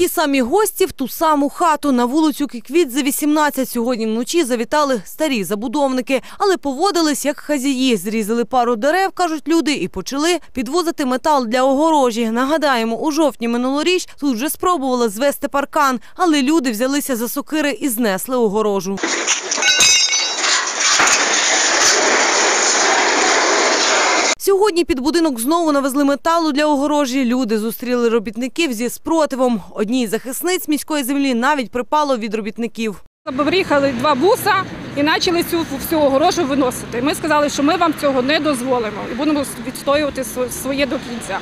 Ті самі гості в ту саму хату на вулицю Кіквідзе 18 сьогодні вночі завітали старі забудовники, але поводились як хазії. Зрізали пару дерев, кажуть люди, і почали підвозити метал для огорожі. Нагадаємо, у жовтні минулоріч тут вже спробували звести паркан, але люди взялися за сокири і знесли огорожу. Сьогодні під будинок знову навезли металу для огорожі. Люди зустріли робітників зі спротивом. Одній захисниць міської землі навіть припало від робітників. Приїхали два буса і почали цю всю огорожу виносити. Ми сказали, що ми вам цього не дозволимо і будемо відстоювати св- своє до кінця.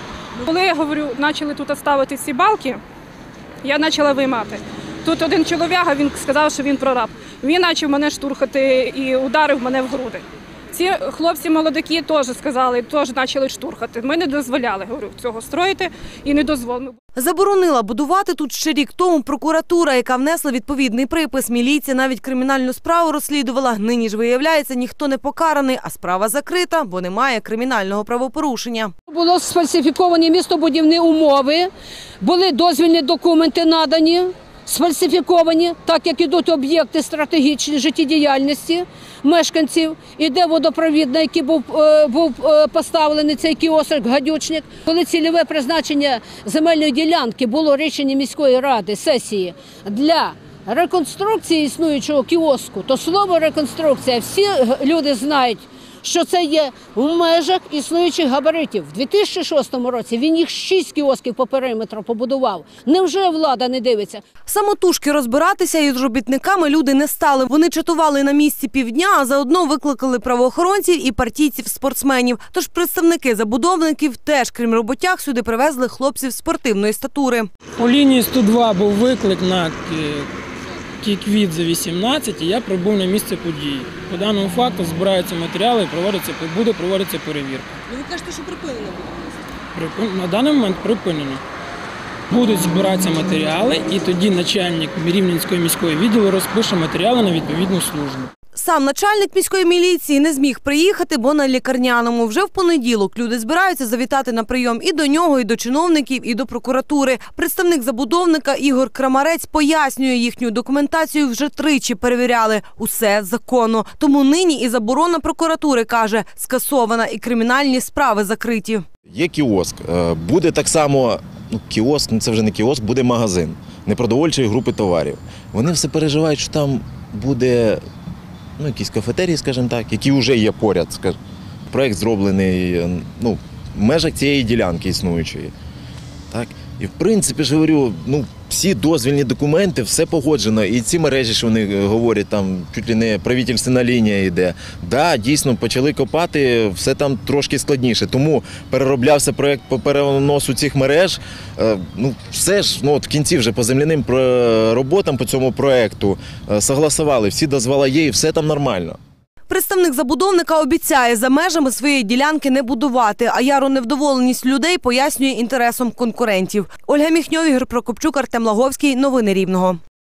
Коли я говорю, почали тут ставити ці балки, я почала виймати. Тут один чолов'яга, він сказав, що він прораб. Він почав мене штурхати і ударив мене в груди. Ці хлопці молодики теж сказали, теж почали штурхати. Ми не дозволяли говорю, цього строїти і не дозволимо. Заборонила будувати тут ще рік тому прокуратура, яка внесла відповідний припис. Міліція навіть кримінальну справу розслідувала. Нині ж виявляється, ніхто не покараний, а справа закрита, бо немає кримінального правопорушення. Було сфальсифіковані містобудівні умови, були дозвільні документи надані, сфальсифіковані, так як ідуть об'єкти стратегічної життєдіяльності мешканців. Іде водопровід, на який був, е, був е, поставлений цей кіосок, гадючник. Коли цільове призначення земельної ділянки було рішення міської ради сесії для реконструкції існуючого кіоску, то слово реконструкція всі люди знають що це є в межах існуючих габаритів. В 2006 році він їх шість кіосків по периметру побудував. Невже влада не дивиться? Самотужки розбиратися із робітниками люди не стали. Вони чатували на місці півдня, а заодно викликали правоохоронців і партійців-спортсменів. Тож представники забудовників теж, крім роботяг, сюди привезли хлопців спортивної статури. По лінії 102 був виклик на е, за 18, і я прибув на місце події. По даному факту збираються матеріали і проводиться, буде проводитися перевірка. Ви кажете, що припинено буде? Припин- На даний момент припинено. Будуть збиратися матеріали, і тоді начальник Рівненської міської відділу розпише матеріали на відповідну службу. Сам начальник міської міліції не зміг приїхати, бо на лікарняному. Вже в понеділок люди збираються завітати на прийом і до нього, і до чиновників, і до прокуратури. Представник забудовника Ігор Крамарець пояснює, їхню документацію вже тричі перевіряли. Усе законно. Тому нині і заборона прокуратури каже, скасована, і кримінальні справи закриті. Є кіоск. Е, Буде так само, ну, кіоск, ну це вже не кіоск, буде магазин непродовольчої групи товарів. Вони все переживають, що там буде ну, якісь кафетерії, скажімо так, які вже є поряд. Скажімо. Проект зроблений е, ну, в межах цієї ділянки існуючої. Так? І в принципі ж говорю, ну, всі дозвільні документи, все погоджено. І ці мережі, що вони е, говорять, там чуть ли не правительственна лінія йде. Да, дійсно, почали копати, все там трошки складніше. Тому перероблявся проєкт по переносу цих мереж. Е, Ну, все ж ну, от в кінці вже по земляним про- роботам по цьому проєкту е, согласували, всі дозвола є і все там нормально. Представник забудовника обіцяє за межами своєї ділянки не будувати, а яру невдоволеність людей пояснює інтересом конкурентів. Ольга Міхньо, Ігор Прокопчук, Артем Лаговський. Новини Рівного.